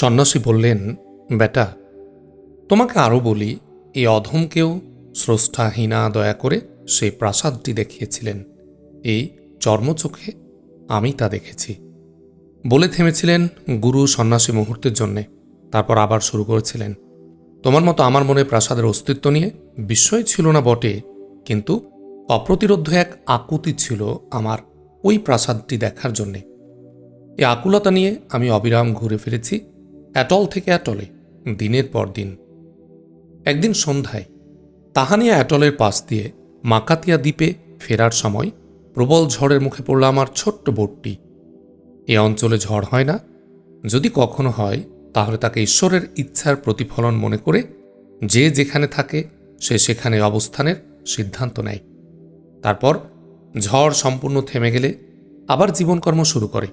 সন্ন্যাসী বললেন, বেটা, তোমাকে আরও বলি, এই অধমকেও স্রষ্টাহীনা দয়া করে সেই প্রাসাদটি দেখিয়েছিলেন। এই চর্মচোখে আমি তা দেখেছি। বলে থেমেছিলেন গুরু সন্ন্যাসী মুহূর্তের জন্যে, তারপর আবার শুরু করেছিলেন। তোমার মতো আমার মনে প্রাসাদের অস্তিত্ব নিয়ে বিস্ময় ছিল না বটে, কিন্তু অপ্রতিরোধ্য এক আকুতি ছিল আমার ওই প্রাসাদটি দেখার জন্যে। এই আকুলতা নিয়ে আমি অবিরাম ঘুরে ফিরেছি অ্যাটল থেকে অ্যাটলে, দিনের পর দিন। একদিন সন্ধ্যায়, তাহানিয়া অ্যাটলের পাশ দিয়ে মাকাতিয়া দ্বীপে ফেরার সময় প্রবল ঝড়ের মুখে পড়ল আমার ছোট্ট বোটটি। এ অঞ্চলে ঝড় হয় না। যদি কখনো হয়, তাহলে তাকে ঈশ্বরের ইচ্ছার প্রতিফলন মনে করে যে যেখানে থাকে, সে সেখানে অবস্থানের সিদ্ধান্ত নেয়। তারপর ঝড় সম্পূর্ণ থেমে গেলে আবার জীবনকর্ম শুরু করে।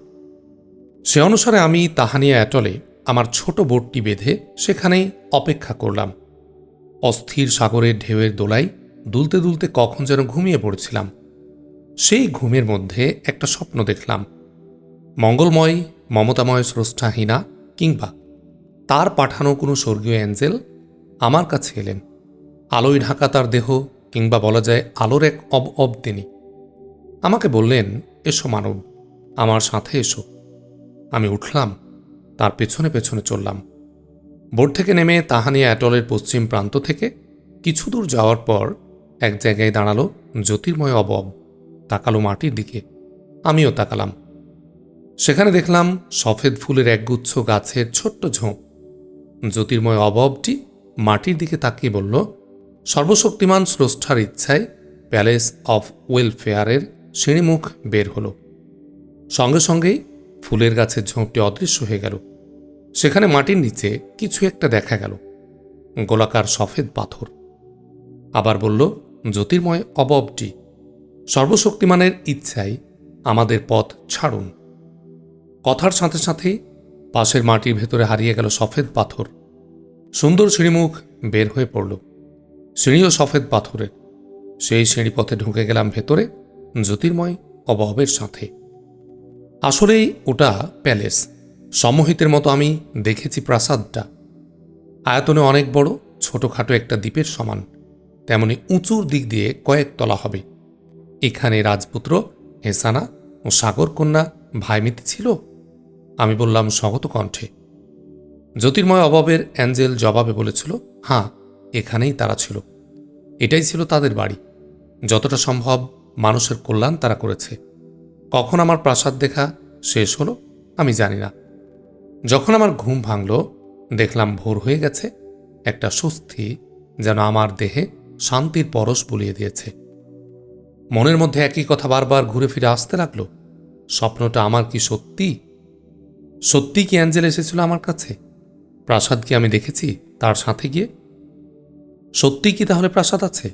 সে অনুসারে আমি তাহানিয়া অ্যাটলে আমার ছোট বোটটি বেঁধে সেখানেই অপেক্ষা করলাম। অস্থির সাগরের ঢেউয়ের দোলায় দুলতে দুলতে কখন যেন ঘুমিয়ে পড়েছিলাম। সেই ঘুমের মধ্যে একটা স্বপ্ন দেখলাম। মঙ্গলময়, মমতাময় স্রষ্টাহীনা কিংবা তার পাঠানো কোনো স্বর্গীয় অ্যাঞ্জেল আমার কাছে এলেন। আলোয় ঢাকা তার দেহ কিংবা বলা যায় আলোর এক অব অব তিনি। আমাকে বললেন, এসো মানব, আমার সাথে এসো। আমি উঠলাম। তার পেছনে পেছনে চললাম। বোট থেকে নেমে তাহানিয়া অ্যাটলের পশ্চিম প্রান্ত থেকে কিছু দূর যাওয়ার পর এক জায়গায় দাঁড়াল জ্যোতির্ময় অবব, তাকালো মাটির দিকে। আমিও তাকালাম। সেখানে দেখলাম সফেদ ফুলের একগুচ্ছ গাছের ছোট্ট ঝোঁক। জ্যোতির্ময় অববটি মাটির দিকে তাকিয়ে বলল, সর্বশক্তিমান স্রষ্টার ইচ্ছায় প্যালেস অফ ওয়েলফেয়ারের সিঁড়িমুখ বের হলো। সঙ্গে সঙ্গেই ফুলের গাছের ঝোঁপটি অদৃশ্য হয়ে গেল। সেখানে মাটির নিচে কিছু একটা দেখা গেল। গোলাকার সফেদ পাথর। আবার বলল, জ্যোতির্ময় অববটি সর্বশক্তিমানের ইচ্ছায় আমাদের পথ ছাড়ুন। কথার সাথে সাথেই পাশের মাটির ভেতরে হারিয়ে গেল সফেদ পাথর। সুন্দর সিঁড়িমুখ বের হয়ে পড়ল। সিঁড়িও সফেদ পাথরের। সেই সিঁড়িপথে ঢুকে গেলাম ভেতরে জ্যোতির্ময় অবহবের সাথে। আসলেই ওটা প্যালেস। সম্মোহিতের মতো আমি দেখেছি প্রাসাদটা। আয়তনে অনেক বড়, ছোটখাটো একটা দ্বীপের সমান। তেমনি উঁচুর দিক দিয়ে কয়েক তলা হবে। এখানে রাজপুত্র, হেসানা ও সাগরকন্যা ভাইমিতি ছিল? আমি বললাম, স্বগত কণ্ঠে। জ্যোতির্ময় অভাবের অ্যাঞ্জেল জবাবে বলেছিল হ্যাঁ এখানেই তারা ছিল। এটাই ছিল তাদের বাড়ি। যতটা সম্ভব মানুষের কল্যাণ তারা করেছে। কখন আমার প্রাসাদ দেখা শেষ হলো আমি জানি না। যখন আমার ঘুম ভাঙল, দেখলাম ভোর হয়ে গেছে, একটা স্বস্তি যেন আমার দেহে শান্তির পরশ বলিয়ে দিয়েছে। মনের মধ্যে একই কথা বারবার ঘুরে ফিরে আসতে লাগল, স্বপ্নটা আমার কি সত্যি? সত্যি কি অ্যাঞ্জেল এসেছিল আমার কাছে? প্রাসাদ কি আমি দেখেছি তার সাথে গিয়ে? সত্যি কি তাহলে প্রাসাদ আছে?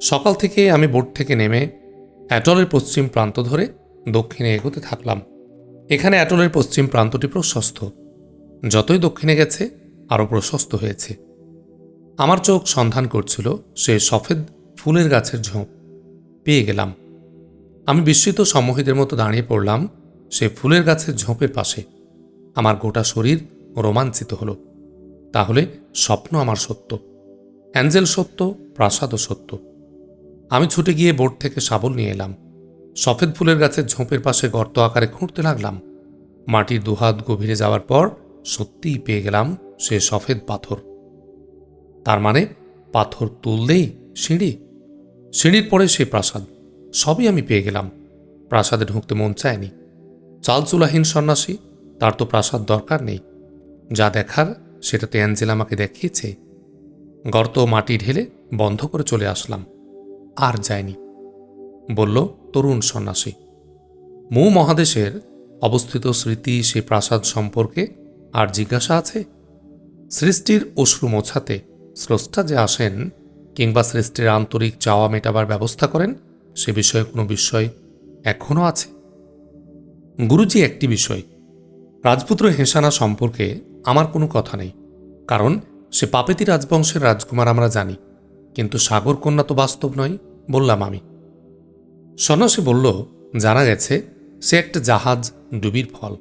সকাল থেকে আমি বোট থেকে নেমে অ্যাটলের পশ্চিম প্রান্ত ধরে দক্ষিণে এগোতে থাকলাম। এখানে অ্যাটলের পশ্চিম প্রান্তটি প্রশস্ত। যতই দক্ষিণে গেছে, আরও প্রশস্ত হয়েছে। আমার চোখ সন্ধান করছিল সে সফেদ ফুলের গাছের ঝোঁপ। পেয়ে গেলাম। আমি বিস্মিত সম্মোহিতের মতো দাঁড়িয়ে পড়লাম সে ফুলের গাছের ঝোঁপের পাশে। আমার গোটা শরীর রোমাঞ্চিত হলো। তাহলে স্বপ্ন আমার সত্য। অ্যাঞ্জেল সত্য, প্রাসাদও সত্য। আমি ছুটে গিয়ে বোর্ড থেকে শাবল নিয়ে এলাম। সফেদ ফুলের গাছের ঝোঁপের পাশে গর্ত আকারে খুঁড়তে লাগলাম। মাটির দুহাত গভীরে যাওয়ার পর সত্যিই পেয়ে গেলাম সে সফেদ পাথর। তার মানে পাথর তুললেই সিঁড়ি। সিঁড়ির পরে সে প্রাসাদ। সবই আমি পেয়ে গেলাম। প্রাসাদে ঢুকতে মন চায়নি। চালচুলাহীন সন্ন্যাসী, তার তো প্রাসাদ দরকার নেই। যা দেখার সেটাতে অ্যাঞ্জেল আমাকে দেখিয়েছে। গর্ত মাটি ঢেলে বন্ধ করে চলে আসলাম। আর যায়নি। বলল, তরুণ সন্ন্যাসী, মৌ মহাদেশের অবস্থিত স্মৃতি সে প্রাসাদ সম্পর্কে আর জিজ্ঞাসা আছে? সৃষ্টির অশ্রু মোছাতে স্রষ্টা যে আসেন কিংবা সৃষ্টির আন্তরিক চাওয়া মেটাবার ব্যবস্থা করেন, সে বিষয়ে কোনো বিষয় এখনও আছে? গুরুজি, একটি বিষয়। রাজপুত্র হেসানা সম্পর্কে আমার কোনো কথা নেই, কারণ সে পাপেতি রাজবংশের রাজকুমার আমরা জানি, কিন্তু সাগর কন্যা তো বাস্তব নয়, বললাম আমি। সন্ন্যাসী বলল, জানা গেছে, সে একটা জাহাজ, ডুবির ফল।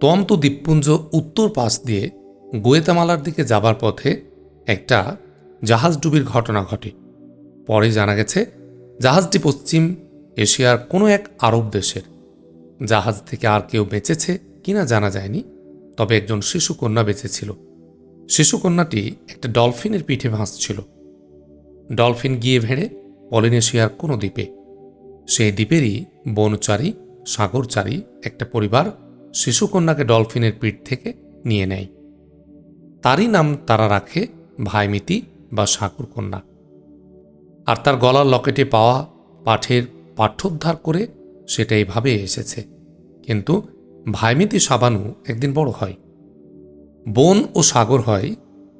তোয়ামতু দ্বীপপুঞ্জ উত্তর পাশ দিয়ে গোয়েতামালার দিকে যাবার পথে একটা জাহাজ ডুবির ঘটনা ঘটে। পরে জানা গেছে, জাহাজটি পশ্চিম এশিয়ার কোনো এক আরব দেশের। জাহাজ থেকে আর কেউ বেঁচেছে কিনা জানা যায়নি, তবে একজন শিশুকন্যা বেঁচেছিল। শিশুকন্যাটি একটা ডলফিনের পিঠে ভাসছিল। ডলফিন গিয়ে ভেড়ে পলিনেশিয়ার কোনো দ্বীপে সেই দ্বীপেরই বনচারী, সাগরচারী একটা পরিবার শিশুকন্যাকে ডলফিনের পিঠ থেকে নিয়ে নেয়। তারই নাম তারা রাখে ভাইমিতি বা সাগরকন্যা। আর তার গলার লকেটে পাওয়া পাঠের পাঠ্যোদ্ধার করে সেটা এইভাবে এসেছে। কিন্তু ভাইমিতি সাবানু একদিন বড় হয়। বন ও সাগর হয়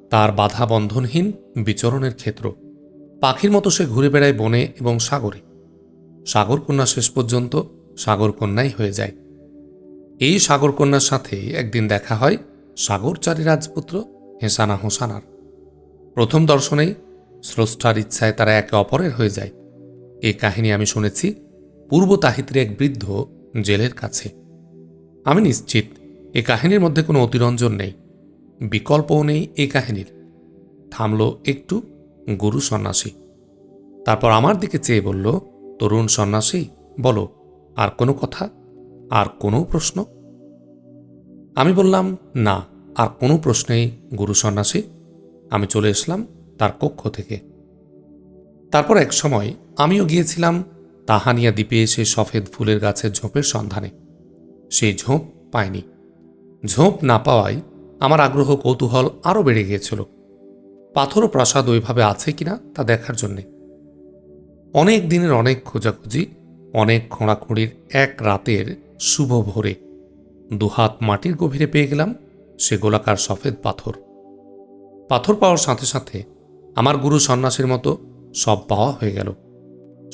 তার বাধা বন্ধনহীন বিচরণের ক্ষেত্র। পাখির মতো সে ঘুরে বেড়ায় বনে এবং সাগরে। সাগরকন্যা শেষ পর্যন্ত সাগরকন্যাই হয়ে যায়। এই সাগরকন্যার সাথে একদিন দেখা হয় সাগরচারী রাজপুত্র হেসানা হোসানার। প্রথম দর্শনেই স্রষ্টার ইচ্ছায় তারা একে অপরের হয়ে যায়। এই কাহিনী আমি শুনেছি পূর্ব তাহিতের এক বৃদ্ধ জেলের কাছে। আমি নিশ্চিত এ কাহিনীর মধ্যে কোনো অতিরঞ্জন নেই। বিকল্পও নেই এই কাহিনীর। থামল একটু গুরু সন্ন্যাসী। তারপর আমার দিকে চেয়ে বলল তরুণ সন্ন্যাসী, বলো, আর কোনো কথা? আর কোনো প্রশ্ন? আমি বললাম, না, আর কোনো প্রশ্নেই, গুরু সন্ন্যাসী। আমি চলে এসলাম তার কক্ষ থেকে। তারপর এক সময় আমিও গিয়েছিলাম তাহানিয়া দ্বীপে এসে সফেদ ফুলের গাছের ঝোপের সন্ধানে। সেই ঝোপ পায়নি ঝোপ না পাওয়ায় আমার আগ্রহ কৌতূহল আরও বেড়ে গিয়েছিল। পাথর প্রাসাদ ওইভাবে আছে কিনা তা দেখার জন্যে। অনেক দিনের অনেক খোঁজাখুঁজি, অনেক খোঁড়াখুঁড়ির এক রাতের শুভ ভোরে দুহাত মাটির গভীরে পেয়ে গেলাম সে গোলাকার সফেদ পাথর। পাথর পাওয়ার সাথে সাথে আমার গুরু সন্ন্যাসীর মতো সব পাওয়া হয়ে গেল।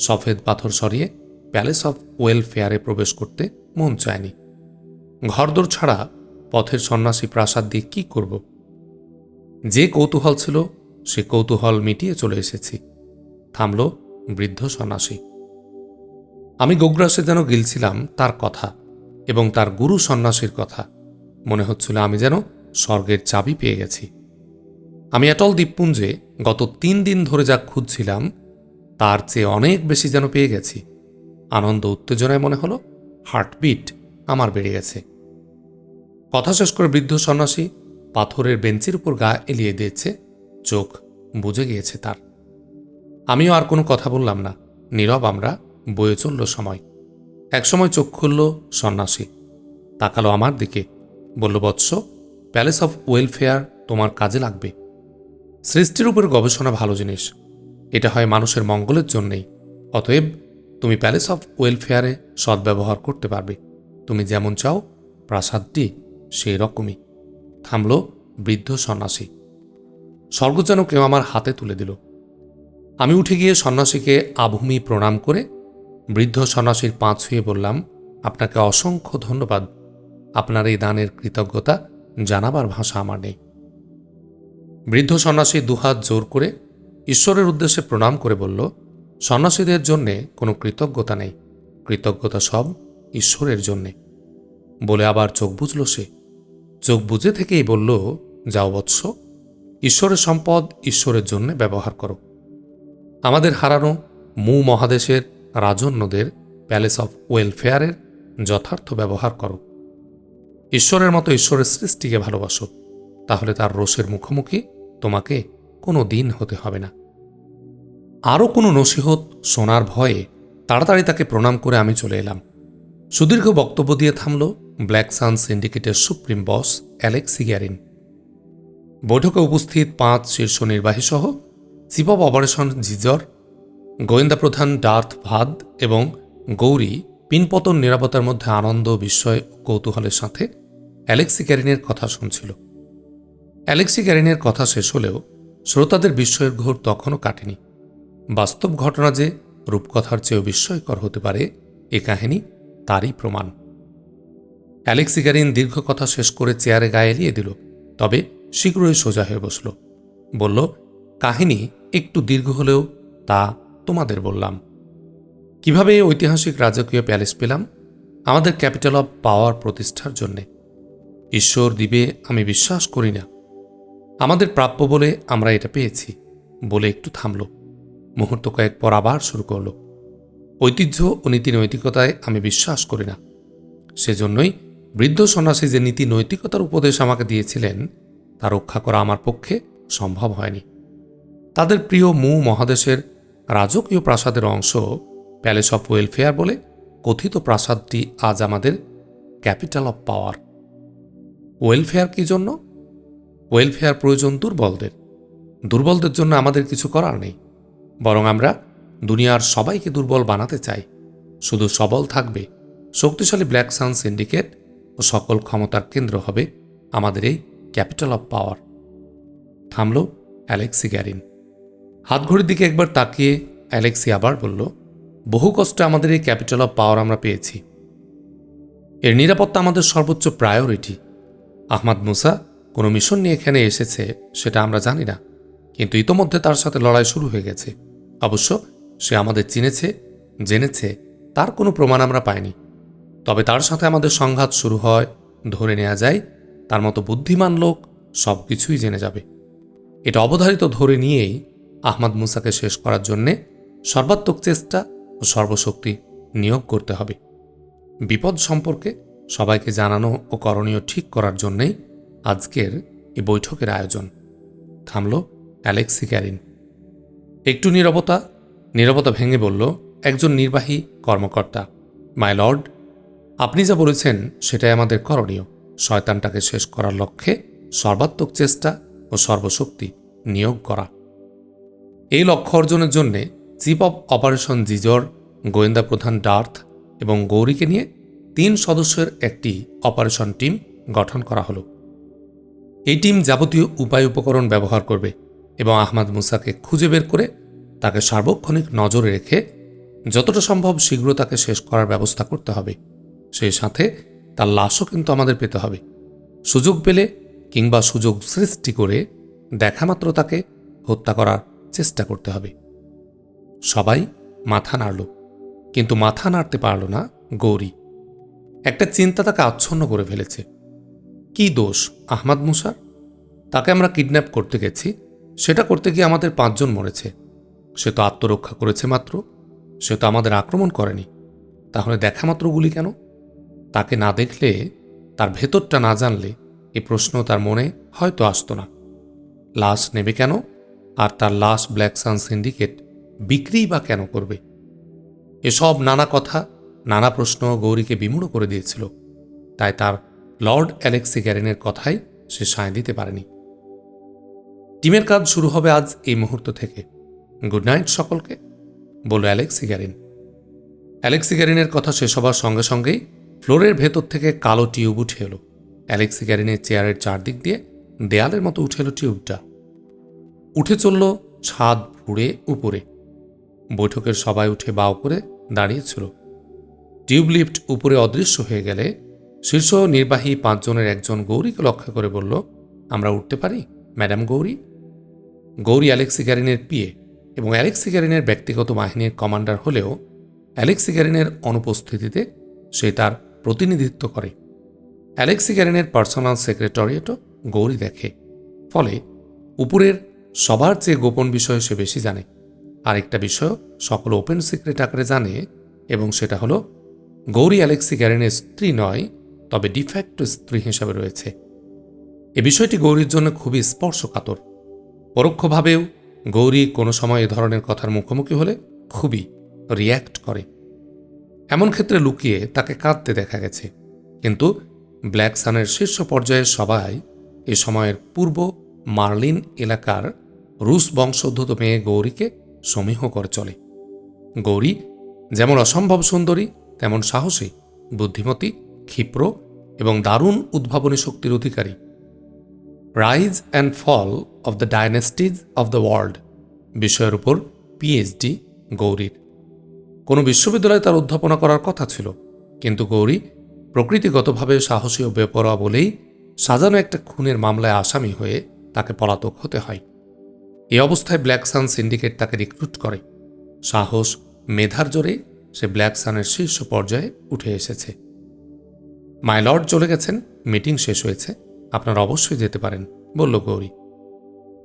সফেদ পাথর সরিয়ে প্যালেস অফ ওয়েলফেয়ারে প্রবেশ করতে মন চায়নি। ঘরদোর ছাড়া পথের সন্ন্যাসী প্রাসাদ দিয়ে কি করব? যে কৌতূহল ছিল, সে কৌতূহল মিটিয়ে চলে এসেছি। থামল বৃদ্ধ সন্ন্যাসী। আমি গোগ্রাসে যেন গিলছিলাম তার কথা এবং তার গুরু সন্ন্যাসীর কথা। মনে হচ্ছিল আমি যেন স্বর্গের চাবি পেয়ে গেছি। আমি অটল দ্বীপপুঞ্জে গত তিন দিন ধরে যা খুঁজছিলাম, তার চেয়ে অনেক বেশি যেন পেয়ে গেছি। আনন্দ উত্তেজনায় মনে হলো হার্টবিট আমার বেড়ে গেছে। কথা শেষ করে বৃদ্ধ সন্ন্যাসী পাথরের বেঞ্চের উপর গা এলিয়ে দিয়েছে, চোখ বুঝে গিয়েছে তার। আমিও আর কোনো কথা বললাম না। নীরব আমরা, বয়ে চলল সময়। একসময় চোখ খুলল সন্ন্যাসী। তাকালো আমার দিকে। বলল, বৎস, প্যালেস অফ ওয়েলফেয়ার তোমার কাজে লাগবে। সৃষ্টির উপর গবেষণা ভালো জিনিস। এটা হয় মানুষের মঙ্গলের জন্যেই। অতএব, তুমি প্যালেস অফ ওয়েলফেয়ারে সদ্ব্যবহার করতে পারবে। তুমি যেমন চাও, প্রাসাদটি সেই রকমই। থামল বৃদ্ধ সন্ন্যাসী। স্বর্গ যেন কেউ আমার হাতে তুলে দিল। আমি উঠে গিয়ে সন্ন্যাসীকে আভূমি প্রণাম করে বৃদ্ধ সন্ন্যাসীর পা ছুঁয়ে বললাম, আপনাকে অসংখ্য ধন্যবাদ। আপনার এই দানের কৃতজ্ঞতা জানাবার ভাষা আমার নেই। বৃদ্ধ সন্ন্যাসী দুহাত জোর করে ঈশ্বরের উদ্দেশ্যে প্রণাম করে বলল, সন্ন্যাসীদের জন্যে কোনো কৃতজ্ঞতা নেই। কৃতজ্ঞতা সব ঈশ্বরের জন্যে। বলে আবার চোখ বুঝল সে। চোখ বুঝে থেকেই বলল, যাও বৎস, ঈশ্বরের সম্পদ ঈশ্বরের জন্যে ব্যবহার করো। আমাদের হারানো মু মহাদেশের রাজন্যদের প্যালেস অফ ওয়েলফেয়ারের যথার্থ ব্যবহার করো। ঈশ্বরের মতো ঈশ্বরের সৃষ্টিকে ভালোবাসো, তাহলে তার রোষের মুখোমুখি তোমাকে কোনো দিন হতে হবে না। আরও কোনো নসিহত শোনার ভয়ে তাড়াতাড়ি তাকে প্রণাম করে আমি চলে এলাম। সুদীর্ঘ বক্তব্য দিয়ে থামল ব্ল্যাক সান সিন্ডিকেটের সুপ্রিম বস অ্যালেক্সি গ্যারিন বৈঠকে উপস্থিত পাঁচ শীর্ষ নির্বাহী সহ অব অপারেশন জিজর, গোয়েন্দা প্রধান ডার্থ ভাদ এবং গৌরী পিনপতন নিরাপত্তার মধ্যে আনন্দ, বিস্ময় কৌতূহলের সাথে অ্যালেক্সি ক্যারিনের কথা শুনছিল। অ্যালেক্সি ক্যারিনের কথা শেষ হলেও শ্রোতাদের বিস্ময়ের ঘোর তখনও কাটেনি। বাস্তব ঘটনা যে রূপকথার চেয়েও বিস্ময়কর হতে পারে, এ কাহিনী তারই প্রমাণ। অ্যালেক্সি ক্যারিন দীর্ঘ কথা শেষ করে চেয়ারে গায়ে এলিয়ে দিল, তবে শীঘ্রই সোজা হয়ে বসল। বলল কাহিনী একটু দীর্ঘ হলেও তা তোমাদের বললাম। কীভাবে ঐতিহাসিক রাজকীয় প্যালেস পেলাম? আমাদের ক্যাপিটাল অব পাওয়ার প্রতিষ্ঠার জন্যে। ঈশ্বর দিবে আমি বিশ্বাস করি না। আমাদের প্রাপ্য বলে আমরা এটা পেয়েছি, বলে একটু থামল। মুহূর্ত কয়েক পর আবার শুরু করল। ঐতিহ্য ও নীতি নৈতিকতায় আমি বিশ্বাস করি না। সেজন্যই বৃদ্ধ সন্ন্যাসী যে নীতি নৈতিকতার উপদেশ আমাকে দিয়েছিলেন, তা রক্ষা করা আমার পক্ষে সম্ভব হয়নি। তাদের প্রিয় মু মহাদেশের রাজকীয় প্রাসাদের অংশ প্যালেস অফ ওয়েলফেয়ার বলে কথিত প্রাসাদটি আজ আমাদের ক্যাপিটাল অফ পাওয়ার। ওয়েলফেয়ার কি জন্য? ওয়েলফেয়ার প্রয়োজন দুর্বলদের। দুর্বলদের জন্য আমাদের কিছু করার নেই। বরং আমরা দুনিয়ার সবাইকে দুর্বল বানাতে চাই। শুধু সবল থাকবে, শক্তিশালী ব্ল্যাক সান সিন্ডিকেট ও সকল ক্ষমতার কেন্দ্র হবে আমাদের এই ক্যাপিটাল অফ পাওয়ার। থামল অ্যালেক্সি গ্যারিন। হাতঘড়ির দিকে একবার তাকিয়ে অ্যালেক্সি আবার বলল, বহু কষ্টে আমাদের এই ক্যাপিটাল অফ পাওয়ার আমরা পেয়েছি। এর নিরাপত্তা আমাদের সর্বোচ্চ প্রায়োরিটি। আহমাদ মুসা কোনো মিশন নিয়ে এখানে এসেছে সেটা আমরা জানি না, কিন্তু ইতোমধ্যে তার সাথে লড়াই শুরু হয়ে গেছে। অবশ্য সে আমাদের চিনেছে, জেনেছে, তার কোনো প্রমাণ আমরা পাইনি। তবে তার সাথে আমাদের সংঘাত শুরু হয়, ধরে নেওয়া যায়, তার মতো বুদ্ধিমান লোক সব কিছুই জেনে যাবে। এটা অবধারিত ধরে নিয়েই আহমদ মুসাকে শেষ করার জন্যে সর্বাত্মক চেষ্টা ও সর্বশক্তি নিয়োগ করতে হবে। বিপদ সম্পর্কে সবাইকে জানানো ও করণীয় ঠিক করার জন্যেই আজকের এই বৈঠকের আয়োজন। থামল অ্যালেক্সি ক্যারিন। একটু নীরবতা নীরবতা ভেঙে বলল, একজন নির্বাহী কর্মকর্তা, মাই লর্ড, আপনি যা বলেছেন সেটাই আমাদের করণীয়। শয়তানটাকে শেষ করার লক্ষ্যে সর্বাত্মক চেষ্টা ও সর্বশক্তি নিয়োগ করা। এই লক্ষ্য অর্জনের জন্য চিফ অব অপারেশন জিজর গোয়েন্দা প্রধান ডার্থ এবং গৌরীকে নিয়ে তিন সদস্যের একটি অপারেশন টিম গঠন করা হলো। এই টিম যাবতীয় উপায় উপকরণ ব্যবহার করবে এবং আহমাদ মুসাকে খুঁজে বের করে তাকে সার্বক্ষণিক নজরে রেখে যতটা সম্ভব শীঘ্র তাকে শেষ করার ব্যবস্থা করতে হবে। সেই সাথে তার লাশও কিন্তু আমাদের পেতে হবে। সুযোগ পেলে কিংবা সুযোগ সৃষ্টি করে দেখামাত্র তাকে হত্যা করার চেষ্টা করতে হবে। সবাই মাথা নাড়ল, কিন্তু মাথা নাড়তে পারল না গৌরী। একটা চিন্তা তাকে আচ্ছন্ন করে ফেলেছে। কি দোষ, আহমাদ মুসার? তাকে আমরা কিডন্যাপ করতে গেছি, সেটা করতে গিয়ে আমাদের পাঁচজন মরেছে। সে তো আত্মরক্ষা করেছে মাত্র, সে তো আমাদের আক্রমণ করেনি। তাহলে দেখা মাত্র গুলি কেন? তাকে না দেখলে, তার ভেতরটা না জানলে এ প্রশ্ন তার মনে হয়তো আসতো না। লাশ নেবে কেন? আর তার লাশ ব্ল্যাক সান সিন্ডিকেট বিক্রিই বা কেন করবে? এসব নানা কথা, নানা প্রশ্ন গৌরীকে বিমূঢ় করে দিয়েছিল। তাই তার লর্ড অ্যালেক্সি গ্যারেনের কথাই সে সায় দিতে পারেনি। টিমের কাজ শুরু হবে আজ এই মুহূর্ত থেকে। গুড নাইট সকলকে, বলল অ্যালেক্সি গ্যারিন। অ্যালেক্সি গ্যারিনের কথা শেষ হবার সঙ্গে সঙ্গেই ফ্লোরের ভেতর থেকে কালো টিউব উঠে এলো। অ্যালেক্সি গ্যারিনের চেয়ারের চারদিক দিয়ে দেয়ালের মতো উঠে এলো টিউবটা। উঠে চলল ছাদ ফুড়ে উপরে। বৈঠকের সবাই উঠে বাও করে দাঁড়িয়েছিল। টিউব লিফট উপরে অদৃশ্য হয়ে গেলে শীর্ষ নির্বাহী পাঁচজনের একজন গৌরীকে লক্ষ্য করে বলল, আমরা উঠতে পারি, ম্যাডাম গৌরী? গৌরী অ্যালেক্সি গ্যারিনের এবং অ্যালেক্সি গ্যারিনের ব্যক্তিগত বাহিনীর কমান্ডার হলেও অ্যালেক্সি গ্যারিনের অনুপস্থিতিতে সে তার প্রতিনিধিত্ব করে। অ্যালেক্সি গ্যারিনের পার্সোনাল সেক্রেটারিয়েটও গৌরী দেখে। ফলে উপরের সবার চেয়ে গোপন বিষয় সে বেশি জানে। আরেকটা বিষয়, সকল ওপেন সিক্রেট আকারে জানে এবং সেটা হলো, গৌরী অ্যালেক্সি গ্যারেনের স্ত্রী নয়, তবে ডিফ্যাক্ট স্ত্রী হিসাবে রয়েছে। এ বিষয়টি গৌরীর জন্য খুবই স্পর্শকাতর। পরোক্ষভাবেও গৌরী কোনো সময় এ ধরনের কথার মুখোমুখি হলে খুবই রিয়্যাক্ট করে। এমন ক্ষেত্রে লুকিয়ে তাকে কাঁদতে দেখা গেছে। কিন্তু ব্ল্যাক সানের শীর্ষ পর্যায়ের সবাই এ সময়ের পূর্ব মার্লিন এলাকার রুশ বংশোদ্ভূত মেয়ে গৌরীকে সমীহ করে চলে। গৌরী যেমন অসম্ভব সুন্দরী, তেমন সাহসী, বুদ্ধিমতী, ক্ষিপ্র এবং দারুণ উদ্ভাবনী শক্তির অধিকারী। Rise and fall of the dynasties of the world বিষয়ের উপর পিএইচডি গৌরীর। কোনো বিশ্ববিদ্যালয়ে তার অধ্যাপনা করার কথা ছিল, কিন্তু গৌরী প্রকৃতিগতভাবে সাহসী ও বেপরোয়া বলেই সাজানো একটা খুনের মামলায় আসামি হয়ে তাকে পলাতক হতে হয়। এই অবস্থায় ব্ল্যাক সান সিন্ডিকেট তাকে রিক্রুট করে। সাহস, মেধার জোরে সে ব্ল্যাক সানের শীর্ষ পর্যায়ে উঠে এসেছে। মাইলর্ড চলে গেছেন মিটিং শেষ হয়েছে। আপনারা অবশ্যই যেতে পারেন, বলল গৌরী।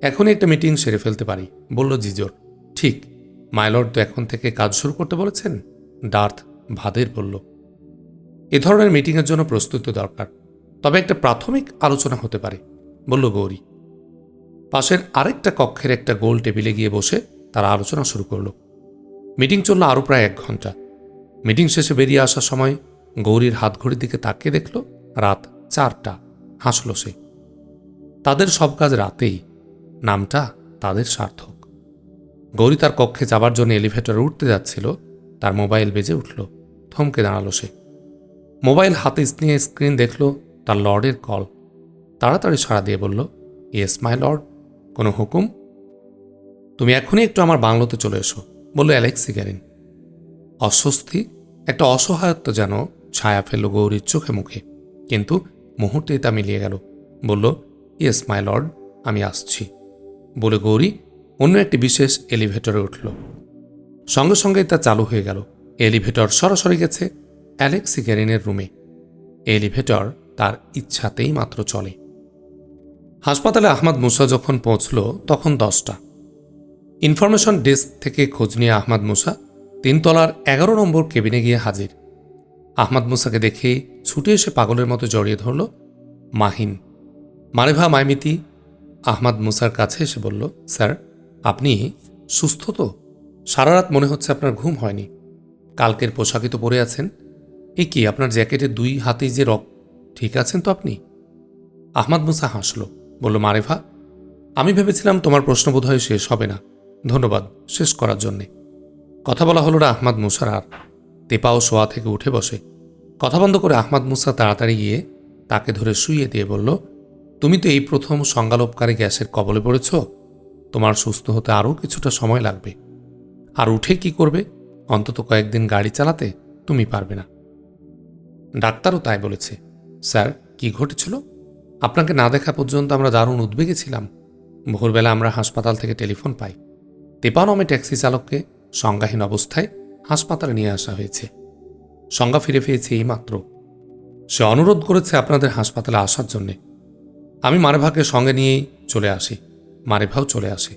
এখনই একটা মিটিং সেরে ফেলতে পারি, বলল জিজোর। ঠিক মাইলর্ড তো এখন থেকে কাজ শুরু করতে বলেছেন? ডার্থ ভাদের বলল। এ ধরনের মিটিংয়ের জন্য প্রস্তুতি দরকার, তবে একটা প্রাথমিক আলোচনা হতে পারে, বলল গৌরী। পাশের আরেকটা কক্ষের একটা গোল টেবিলে গিয়ে বসে তারা আলোচনা শুরু করল। মিটিং চলল আরও প্রায় এক ঘণ্টা। মিটিং শেষে বেরিয়ে আসার সময় গৌরীর হাত ঘড়ির দিকে তাকিয়ে দেখল রাত চারটা, হাসল সে। তাদের সব কাজ রাতেই, নামটা তাদের সার্থক। গৌরী তার কক্ষে যাবার জন্য এলিভেটরে উঠতে যাচ্ছিল, তার মোবাইল বেজে উঠল, থমকে দাঁড়াল সে। মোবাইল হাতে নিয়ে স্ক্রিন দেখল তার লর্ডের কল। তাড়াতাড়ি সাড়া দিয়ে বলল, ইয়েস, মাই লর্ড। কোনো হুকুম? তুমি এখনই একটু আমার বাংলোতে চলে এসো, বলল অ্যালেক্সি গ্যারিন অস্বস্তি, একটা অসহায়ত্ব যেন ছায়া ফেলল গৌরীর চোখে মুখে। কিন্তু মুহূর্তেই তা মিলিয়ে গেল। বলল, ইয়েস, মাই লর্ড, আমি আসছি। বলে গৌরী অন্য একটি বিশেষ এলিভেটরে উঠল। সঙ্গে সঙ্গে তা চালু হয়ে গেল। এলিভেটর সরাসরি গেছে অ্যালেক্সি গ্যারিনের রুমে। এলিভেটর তার ইচ্ছাতেই মাত্র চলে। হাসপাতালে আহমদ মুসা যখন পৌঁছল, তখন দশটা। ইনফরমেশন ডেস্ক থেকে খোঁজ নিয়ে আহমদ মুসা তিনতলার এগারো নম্বর কেবিনে গিয়ে হাজির। আহমদ মুসাকে দেখে ছুটে এসে পাগলের মতো জড়িয়ে ধরল মাহিন। মারেভা মাইমিতি আহমদ মুসার কাছে এসে বলল, স্যার, আপনি সুস্থ তো? সারা রাত মনে হচ্ছে আপনার ঘুম হয়নি। কালকের পোশাকই তো পরে আছেন। এ কি, আপনার জ্যাকেটে দুই হাতেই যে রক ঠিক আছেন তো আপনি? আহমদ মুসা হাসল। বলল মারেভা আমি ভেবেছিলাম তোমার প্রশ্ন বোধহয় শেষ হবে না। ধন্যবাদ শেষ করার জন্যে। কথা বলা হলো না আহমদ মুসার আর। তেপাও শোয়া থেকে উঠে বসে। কথা বন্ধ করে আহমদ মুসা তাড়াতাড়ি গিয়ে তাকে ধরে শুইয়ে দিয়ে বলল, তুমি তো এই প্রথম সংজ্ঞালোপকারী গ্যাসের কবলে পড়েছ। তোমার সুস্থ হতে আরও কিছুটা সময় লাগবে। আর উঠে কি করবে? অন্তত কয়েকদিন গাড়ি চালাতে তুমি পারবে না। ডাক্তারও তাই বলেছে। স্যার, কি ঘটেছিল? আপনাকে না দেখা পর্যন্ত আমরা দারুণ উদ্বেগে ছিলাম। ভোরবেলা আমরা হাসপাতাল থেকে টেলিফোন পাই। তেপানমে ট্যাক্সি চালককে সংজ্ঞাহীন অবস্থায় হাসপাতালে নিয়ে আসা হয়েছে। সংজ্ঞা ফিরে পেয়েছে এইমাত্র। সে অনুরোধ করেছে আপনাদের হাসপাতালে আসার জন্যে। আমি মারেভাকে সঙ্গে নিয়েই চলে আসি। মারেভাও চলে আসে।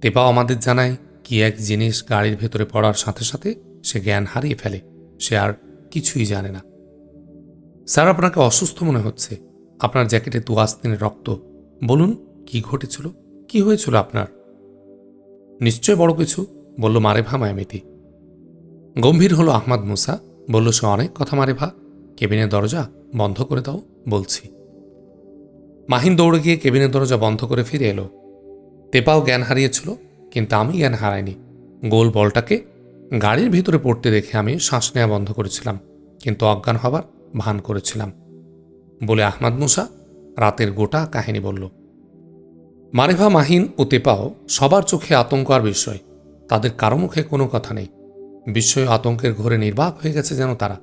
তেপাও আমাদের জানায়, কি এক জিনিস গাড়ির ভেতরে পড়ার সাথে সাথে সে জ্ঞান হারিয়ে ফেলে। সে আর কিছুই জানে না। স্যার, আপনাকে অসুস্থ মনে হচ্ছে। আপনার জ্যাকেটে দু আস্তিনের রক্ত। বলুন, কি ঘটেছিল? কি হয়েছিল আপনার? নিশ্চয় বড় কিছু, বলল মারেভা মায়ামিতি। গম্ভীর হলো আহমাদ মুসা, বলল, সে অনেক কথা মারেভা, কেবিনের দরজা বন্ধ করে দাও, বলছি। মাহিন দৌড়ে গিয়ে কেবিনের দরজা বন্ধ করে ফিরে এলো। তেপাও জ্ঞান হারিয়েছিল, কিন্তু আমি জ্ঞান হারাইনি। গোল বলটাকে গাড়ির ভিতরে পড়তে দেখে আমি শ্বাস নেওয়া বন্ধ করেছিলাম, কিন্তু অজ্ঞান হবার ভান করেছিলাম। বলে আহমাদ মুসা রাতের গোটা কাহিনী বলল, মারেভা, মাহিন ও তেপাও সবার চোখে আতঙ্ক আর বিস্ময়। তাদের কারও মুখে কোনো কথা নেই। বিস্ময় আতঙ্কের ঘোরে নির্বাক হয়ে গেছে যেন তারা।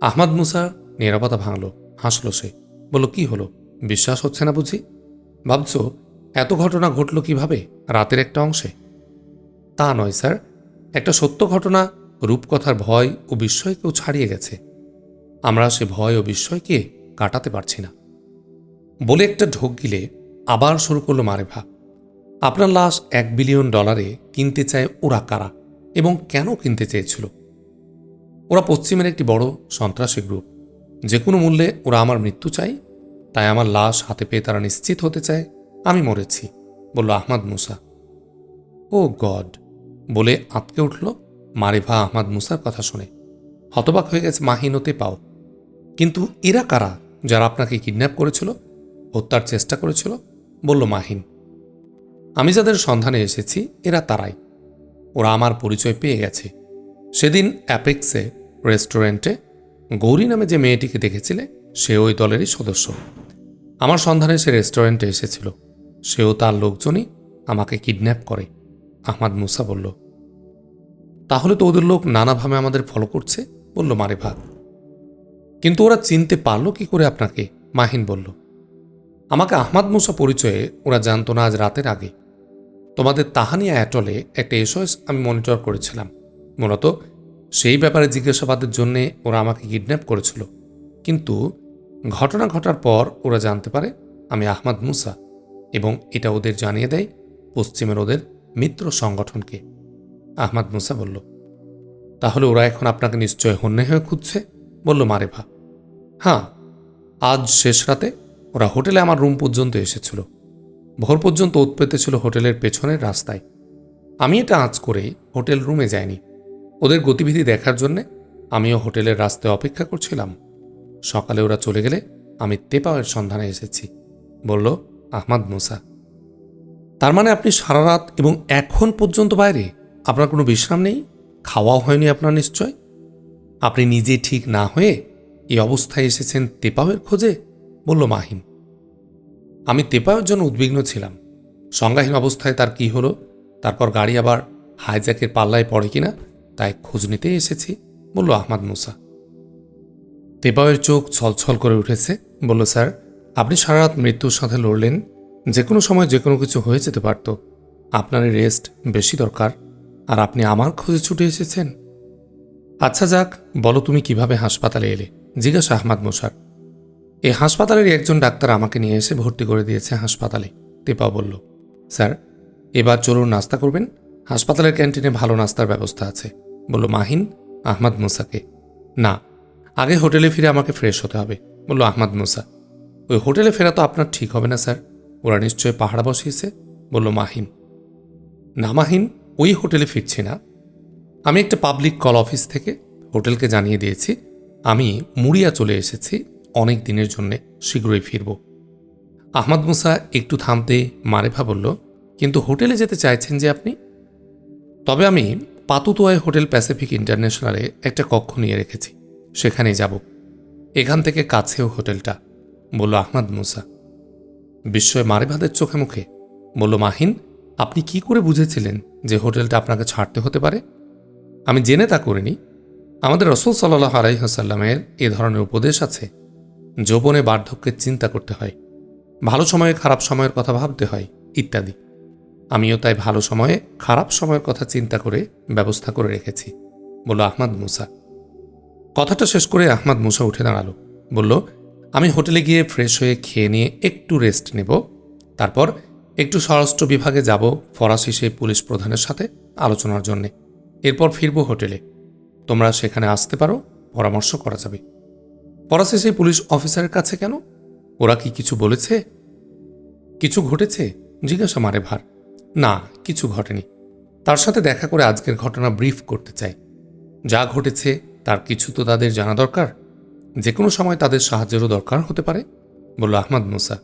আহমাদ মুসা নিরাপত্তা ভাঙল, হাসল সে। বলল, কি হলো? বিশ্বাস হচ্ছে না বুঝি? ভাবছ, এত ঘটনা ঘটল কীভাবে? রাতের একটা অংশে? তা নয়, স্যার। একটা সত্য ঘটনা, রূপকথার ভয় ও বিস্ময়কেও ছাড়িয়ে গেছে। আমরা সে ভয় ও বিস্ময়কে কাটাতে পারছি না। বলে একটা ঢোক গিলে আবার শুরু করল মারেভা। আপনার লাশ এক বিলিয়ন ডলারে কিনতে চায় ওরা কারা এবং কেন কিনতে চেয়েছিল? ওরা পশ্চিমের একটি বড় সন্ত্রাসী গ্রুপ। যে কোনো মূল্যে ওরা আমার মৃত্যু চাই তাই আমার লাশ হাতে পেয়ে তারা নিশ্চিত হতে চায়, আমি মরেছি, বলল আহমাদ মুসা। ও গড, বলে আঁতকে উঠল মারিভা আহমাদ মুসার কথা শুনে। হতবাক হয়ে গেছে মাহিনতে পাও। কিন্তু এরা কারা? যারা আপনাকে কিডন্যাপ করেছিল, হত্যার চেষ্টা করেছিল, বলল, মাহিন, আমি যাদের সন্ধানে এসেছি, এরা তারাই। ওরা আমার পরিচয় পেয়ে গেছে। সেদিন অ্যাপেক্সে রেস্টুরেন্টে গৌরী নামে যে মেয়েটিকে দেখেছিলে, সে ওই দলেরই সদস্য। আমার সন্ধানে সে রেস্টুরেন্টে এসেছিল। সেও তার লোকজনই আমাকে কিডন্যাপ করে। আহমাদ মুসা বলল, তাহলে তো ওদের লোক নানাভাবে আমাদের ফলো করছে। বলল, মারে ভাগ কিন্তু ওরা চিনতে পারল কি করে আপনাকে, মাহিন বলল। আমাকে আহমাদ মুসা পরিচয়ে ওরা জানতো না আজ রাতের আগে। তোমাদের তাহানিয়া অ্যাটলে একটা এসওএস আমি মনিটর করেছিলাম। মূলত সেই ব্যাপারে জিজ্ঞাসাবাদের জন্যে ওরা আমাকে কিডন্যাপ করেছিল। কিন্তু ঘটনা ঘটার পর ওরা জানতে পারে আমি আহমাদ মুসা এবং এটা ওদের জানিয়ে দেয় পশ্চিমের ওদের মিত্র সংগঠনকে। আহমাদ মুসা বলল, তাহলে ওরা এখন আপনাকে নিশ্চয় হন্যে হয়ে খুঁজছে? বলল মারেভা হ্যাঁ আজ শেষ রাতে ওরা হোটেলে আমার রুম পর্যন্ত এসেছিল। ভোর পর্যন্ত ওত পেতেছিল হোটেলের পেছনের রাস্তায়। আমি এটা আঁচ করে হোটেল রুমে যাইনি। ওদের গতিবিধি দেখার জন্যে আমিও হোটেলের রাস্তায় অপেক্ষা করছিলাম। সকালে ওরা চলে গেলে আমি তেপাওয়ের সন্ধানে এসেছি, বলল আহমাদ মুসা। তার মানে আপনি সারা রাত এবং এখন পর্যন্ত বাইরে? আপনার কোনো বিশ্রাম নেই? খাওয়াও হয়নি আপনার নিশ্চয়? আপনি নিজে ঠিক না হয়ে এই অবস্থায় এসেছেন তেপাওয়ের খোঁজে? বলল মাহিম। আমি তেপাওয়ের জন্য উদ্বিগ্ন ছিলাম। সংজ্ঞাহীন অবস্থায় তার কি হলো? তারপর গাড়ি আবার হাইজ্যাকের পাল্লায় পড়ে কিনা, তাই খোঁজ নিতে এসেছি, বলল আহমাদ মুসা। তেপাওয়ের চোখ ছলছল করে উঠেছে, বলল, স্যার, আপনি সারা রাত মৃত্যুর সাথে লড়লেন। যে কোনো সময় যে কোনো কিছু হয়ে যেতে পারত। আপনার রেস্ট বেশি দরকার। আর আপনি আমার খোঁজে ছুটে এসেছেন? আচ্ছা যাক, বলো তুমি কীভাবে হাসপাতালে এলে? জিজ্ঞাসা আহমাদ মোশার এই হাসপাতালের একজন ডাক্তার আমাকে নিয়ে এসে ভর্তি করে দিয়েছে হাসপাতালে। তেপা বলল, স্যার, এবার চলুন নাস্তা করবেন। হাসপাতালের ক্যান্টিনে ভালো নাস্তার ব্যবস্থা আছে। বলল, মাহিন, আহমাদ মুসাকে। না, আগে হোটেলে ফিরে আমাকে ফ্রেশ হতে হবে। বলল, আহমাদ মুসা, ওই হোটেলে ফেরা তো আপনার ঠিক হবে না, স্যার। ওরা নিশ্চয় পাহাড়া বসিয়েছে। বলল, মাহিন, না মাহিন, ওই হোটেলে ফিরছি না। আমি একটা পাবলিক কল অফিস থেকে হোটেলকে জানিয়ে দিয়েছি। আমি মুড়িয়া চলে এসেছি অনেক দিনের জন্যে শীঘ্রই ফিরব। আহমদ মুসা একটু থামতে মারেফা বলল, কিন্তু হোটেলে যেতে চাইছেন যে আপনি? তবে আমি পাতুতোয়ায় হোটেল প্যাসিফিক ইন্টারন্যাশনালে একটা কক্ষ নিয়ে রেখেছি, সেখানেই যাব। এখান থেকে কাছেও হোটেলটা, বলল আহমদ মুসা। বিস্ময় মারেভাদের চোখে মুখে বলল, মাহিন, আপনি কি করে বুঝেছিলেন যে হোটেলটা আপনাকে ছাড়তে হতে পারে? আমি জেনে তা করিনি। আমাদের রসুল সাল্লাহ আলাইহাসাল্লামের এ ধরনের উপদেশ আছে। যৌবনে বার্ধক্যের চিন্তা করতে হয়, ভালো সময়ে খারাপ সময়ের কথা ভাবতে হয়, ইত্যাদি। আমিও তাই ভালো সময়ে খারাপ সময়ের কথা চিন্তা করে ব্যবস্থা করে রেখেছি, বলল আহমদ মুসা। কথাটা শেষ করে আহমদ মুসা উঠে দাঁড়াল, বলল, আমি হোটেলে গিয়ে ফ্রেশ হয়ে খেয়ে নিয়ে একটু রেস্ট নেব, তারপর একটু স্বরাষ্ট্র বিভাগে যাব ফরাসি সেই পুলিশ প্রধানের সাথে আলোচনার জন্যে। এরপর ফিরব হোটেলে। তোমরা সেখানে আসতে পারো, পরামর্শ করা যাবে। ফরাসি সেই পুলিশ অফিসারের কাছে কেন? ওরা কি কিছু বলেছে? কিছু ঘটেছে? জিজ্ঞাসা মারে ভার। না, কিছু ঘটেনি। তার সাথে দেখা করে আজকের ঘটনা ব্রিফ করতে চাই। যা ঘটেছে, তার কিছু তো তাদের জানা দরকার। যে কোনো সময় তাদের সাহায্যেরও দরকার হতে পারে, বলল আহমদ মুসা।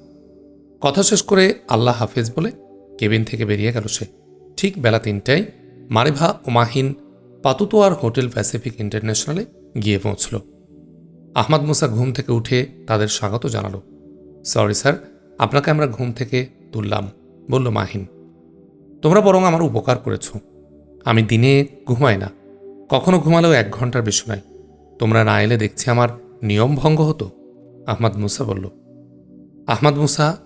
কথা শেষ করে আল্লাহ হাফেজ বলে কেবিন থেকে বেরিয়ে গেল সে। ঠিক বেলা তিনটায় মারেভা ও মাহিন পাতুতোয়ার হোটেল প্যাসিফিক ইন্টারন্যাশনালে গিয়ে পৌঁছল। আহমদ মুসা ঘুম থেকে উঠে তাদের স্বাগত জানালো। সরি স্যার, আপনাকে আমরা ঘুম থেকে তুললাম, বলল মাহিন। তোমরা বরং আমার উপকার করেছ। আমি দিনে ঘুমাই না। কখনো ঘুমালেও এক ঘণ্টার বেশি নয়। তোমরা না এলে দেখছি আমার নিয়ম ভঙ্গ হতো, আহমদ মুসা বলল। আহমদ মুসা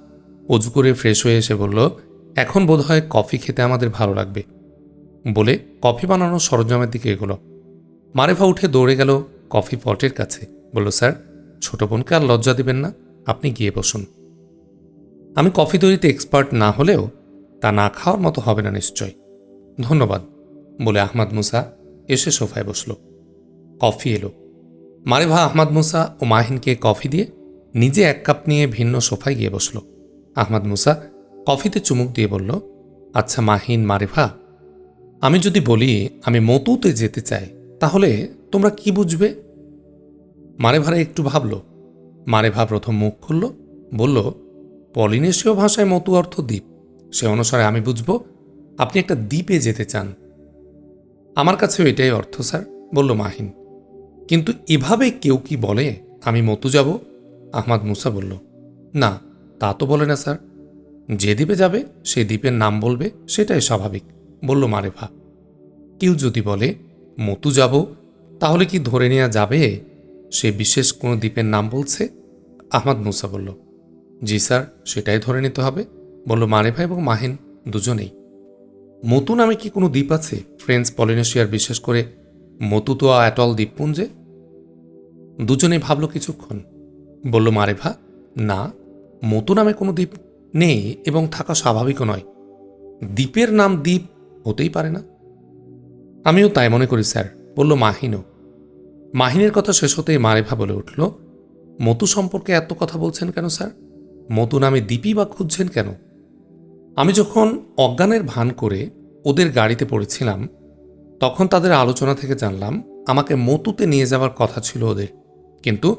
অজু করে ফ্রেশ হয়ে এসে বলল, এখন বোধহয় কফি খেতে আমাদের ভালো লাগবে। বলে কফি বানানোর সরঞ্জামের দিকে এগোলো। মারেফা উঠে দৌড়ে গেল কফি পটের কাছে। বলল, স্যার, ছোট বোনকে আর লজ্জা দিবেন না, আপনি গিয়ে বসুন। আমি কফি তৈরিতে এক্সপার্ট না হলেও তা না খাওয়ার মতো হবে না নিশ্চয়। ধন্যবাদ। বলে আহমদ মুসা এসে সোফায় বসল। কফি এলো। মারেভা, আহমদ মুসা ও মাহিনকে কফি দিয়ে নিজে এক কাপ নিয়ে ভিন্ন সোফায় গিয়ে বসল। আহমদ মুসা কফিতে চুমুক দিয়ে বলল আচ্ছা মাহিন, মারেভা আমি যদি বলি, আমি মতুতে যেতে চাই, তাহলে তোমরা কি বুঝবে? মারেভারা একটু ভাবল। মারে মারেভা প্রথম মুখ খুলল, বলল, পলিনেশীয় ভাষায় মতু অর্থ দ্বীপ। সে অনুসারে আমি বুঝব, আপনি একটা দ্বীপে যেতে চান। আমার কাছেও এটাই অর্থ, স্যার, বলল মাহিন। কিন্তু এভাবে কেউ কি বলে, আমি মতু যাব? আহমাদ মুসা বলল, না, তা তো বলে না, স্যার। যে দ্বীপে যাবে, সে দ্বীপের নাম বলবে, সেটাই স্বাভাবিক। বলল মারেভা কেউ যদি বলে, মতু যাব, তাহলে কি ধরে নেওয়া যাবে সে বিশেষ কোনো দ্বীপের নাম বলছে? আহমাদ মুসা বলল, জি স্যার, সেটাই ধরে নিতে হবে। বলল মারেভা এবং মাহিন দুজনেই। মতু নামে কি কোনো দ্বীপ আছে? ফ্রেঞ্চ, পলিনেশিয়ার, বিশেষ করে মতু মতুতোয়া অ্যাটল দ্বীপপুঞ্জে? দুজনেই ভাবল কিছুক্ষণ। বলল মারেভা না, মতু নামে কোনো দ্বীপ নেই এবং থাকা স্বাভাবিকও নয়। দ্বীপের নাম দ্বীপ হতেই পারে না। আমিও তাই মনে করি, স্যার। বলল মাহিনও মাহিনের কথা শেষ হতেই মারেভা বলে উঠল, মতু সম্পর্কে এত কথা বলছেন কেন, স্যার? মতু নামে দ্বীপই বা খুঁজছেন কেন? আমি যখন অজ্ঞানের ভান করে ওদের গাড়িতে পড়েছিলাম, তখন তাদের আলোচনা থেকে জানলাম, আমাকে মতুতে নিয়ে যাওয়ার কথা ছিল ওদের। কিন্তু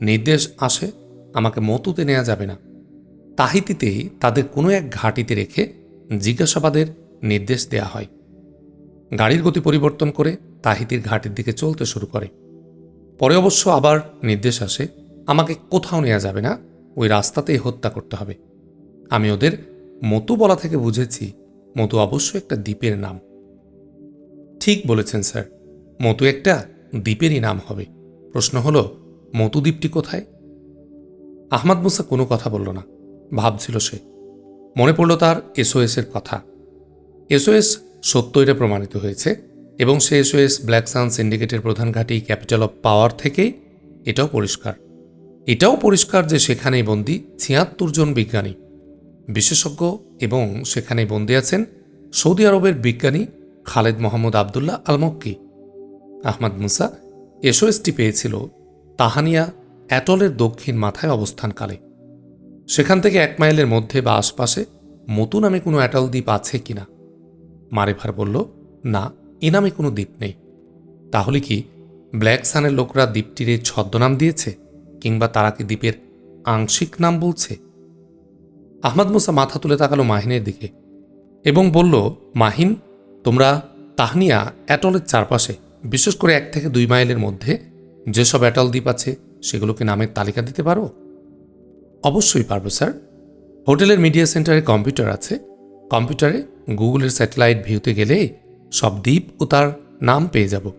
নির্দেশ আসে, আমাকে মতুতে নেওয়া যাবে না। তাহিতিতেই তাদের কোনো এক ঘাটিতে রেখে জিজ্ঞাসাবাদের নির্দেশ দেয়া হয়। গাড়ির গতি পরিবর্তন করে তাহিতির ঘাটির দিকে চলতে শুরু করে। পরে অবশ্য আবার নির্দেশ আসে, আমাকে কোথাও নেওয়া যাবে না, ওই রাস্তাতেই হত্যা করতে হবে। আমি ওদের মতু বলা থেকে বুঝেছি, মতু অবশ্য একটা দ্বীপের নাম। ঠিক বলেছেন, স্যার, মতু একটা দ্বীপেরই নাম হবে। প্রশ্ন হলো, মতু দ্বীপটি কোথায়? আহমাদ মুসা কোনো কথা বলল না, ভাবছিল সে। মনে পড়ল তার এসওএস এর কথা। এসওএস সত্য এটা প্রমাণিত হয়েছে এবং সে এসওএস ব্ল্যাক সান সিন্ডিকেটের প্রধান ঘাঁটি ক্যাপিটাল অফ পাওয়ার থেকেই এটাও পরিষ্কার। এটাও পরিষ্কার যে সেখানেই বন্দী ছিয়াত্তর জন বিজ্ঞানী, বিশেষজ্ঞ এবং সেখানে বন্দী আছেন সৌদি আরবের বিজ্ঞানী খালেদ মোহাম্মদ আবদুল্লাহ আলমক্কি। আহমদ মুসা এসওএসটি পেয়েছিল তাহানিয়া অ্যাটলের দক্ষিণ মাথায় অবস্থানকালে। সেখান থেকে এক মাইলের মধ্যে বা আশপাশে মতু নামে কোনো অ্যাটল দ্বীপ আছে কিনা মারেভার বলল, না, এ নামে কোনো দ্বীপ নেই। তাহলে কি ব্ল্যাক সানের লোকরা দ্বীপটির ছদ্মনাম দিয়েছে কিংবা তারা কি দ্বীপের আংশিক নাম বলছে? আহমদ মুসা মাথা তুলে তাকালো মাহিনের দিকে এবং বলল, মাহিন, তোমরা তাহনিয়া অ্যাটলের চারপাশে, বিশেষ করে এক থেকে দুই মাইলের মধ্যে, যেসব অ্যাটল দ্বীপ আছে, সেগুলোকে নামের তালিকা দিতে পারো? অবশ্যই পারব, স্যার। হোটেলের মিডিয়া সেন্টারে কম্পিউটার আছে কম্পিউটারে গুগলের স্যাটেলাইট ভিউতে গেলে সব দ্বীপ ও তার নাম পেয়ে যাব,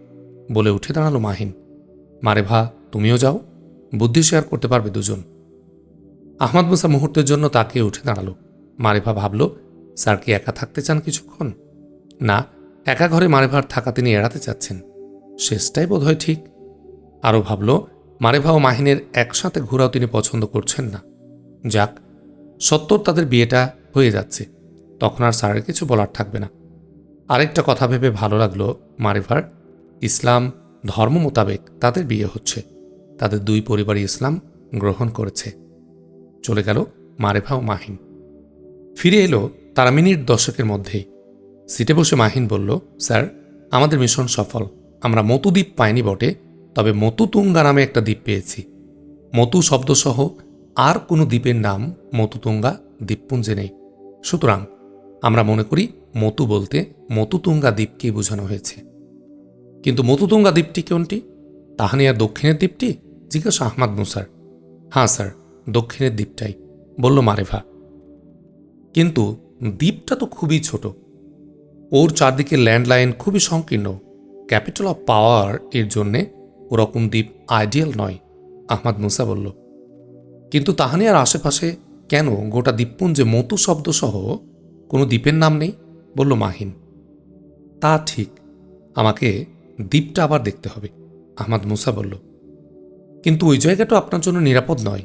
বলে উঠে দাঁড়াল মাহিন। মারে ভা, তুমিও যাও, বুদ্ধি শেয়ার করতে পারবে দুজন। আহমদ মুসা মুহূর্তের জন্য তাকে উঠে দাঁড়াল। মারেভা ভাবল, স্যার কি একা থাকতে চান কিছুক্ষণ? না, একা ঘরে মারেভার থাকা তিনি এড়াতে চাচ্ছেন। শেষটাই বোধ হয় ঠিক। আরও ভাবল মারেভা ও মাহিনের একসাথে ঘোরাও তিনি পছন্দ করছেন না। যাক, সত্তর তাদের বিয়েটা হয়ে যাচ্ছে। তখন আর স্যারের কিছু বলার থাকবে না। আরেকটা কথা ভেবে ভালো লাগল মারেভার। ইসলাম ধর্ম মোতাবেক তাদের বিয়ে হচ্ছে। তাদের দুই পরিবারই ইসলাম গ্রহণ করেছে। চলে গেল মারেভা ও মাহিন। ফিরে এলো তারা মিনিট দশকের মধ্যেই। সিটে বসে মাহিন বলল, স্যার, আমাদের মিশন সফল। আমরা মতু দ্বীপ পাইনি বটে, তবে মতুতুঙ্গা নামে একটা দ্বীপ পেয়েছি। মতু শব্দসহ আর কোনো দ্বীপের নাম মতুতুঙ্গা দ্বীপপুঞ্জে নেই। সুতরাং আমরা মনে করি মতু বলতে মতুতুঙ্গা দ্বীপকেই বোঝানো হয়েছে। কিন্তু মতুতুঙ্গা দ্বীপটি কোনটি? তাহানিয়ার দক্ষিণের দ্বীপটি? জিজ্ঞাসা আহমাদ মুসার। হ্যাঁ স্যার, দক্ষিণের দ্বীপটাই, বলল মারেভা। কিন্তু দ্বীপটা তো খুবই ছোট। ওর চারদিকে ল্যান্ডলাইন খুবই সংকীর্ণ। ক্যাপিটাল অফ পাওয়ার এর জন্যে ওরকম দ্বীপ আইডিয়াল নয়, আহমাদ মুসা বলল। কিন্তু তাহানিয়ার আশেপাশে কেন গোটা দ্বীপপুঞ্জে মতু শব্দসহ কোনো দ্বীপের নাম নেই? বলল মাহিন। তা ঠিক, আমাকে দ্বীপটা আবার দেখতে হবে, আহমাদ মুসা বলল। কিন্তু ওই জায়গাটা আপনার জন্য নিরাপদ নয়।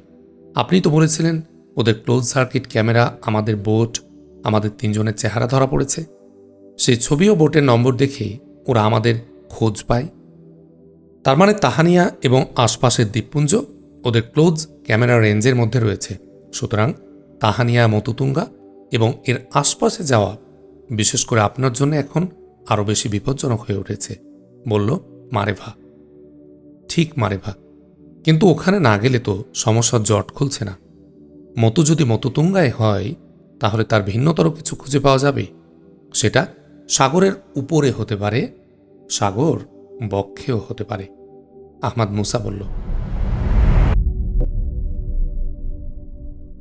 আপনি তো বলেছিলেন, ওদের ক্লোজ সার্কিট ক্যামেরা আমাদের বোট আমাদের তিনজনের চেহারা ধরা পড়েছে। সেই ছবি ও বোটের নম্বর দেখেই ওরা আমাদের খোঁজ পায়। তার মানে তাহানিয়া এবং আশপাশের দ্বীপপুঞ্জ ওদের ক্লোজ ক্যামেরা রেঞ্জের মধ্যে রয়েছে। সুতরাং তাহানিয়া মতুতুঙ্গা এবং এর আশপাশে যাওয়া, বিশেষ করে আপনার জন্য এখন আরও বেশি বিপজ্জনক হয়ে উঠেছে, বলল মারেভা। ঠিক মারেভা, কিন্তু ওখানে না গেলে তো সমস্যার জট খুলছে না। মতো যদি মতুতুঙ্গায় হয়, তাহলে তার ভিন্নতর কিছু খুঁজে পাওয়া যাবে। সেটা সাগরের উপরে হতে পারে, সাগর বক্ষেও হতে পারে, আহমাদ মুসা বলল।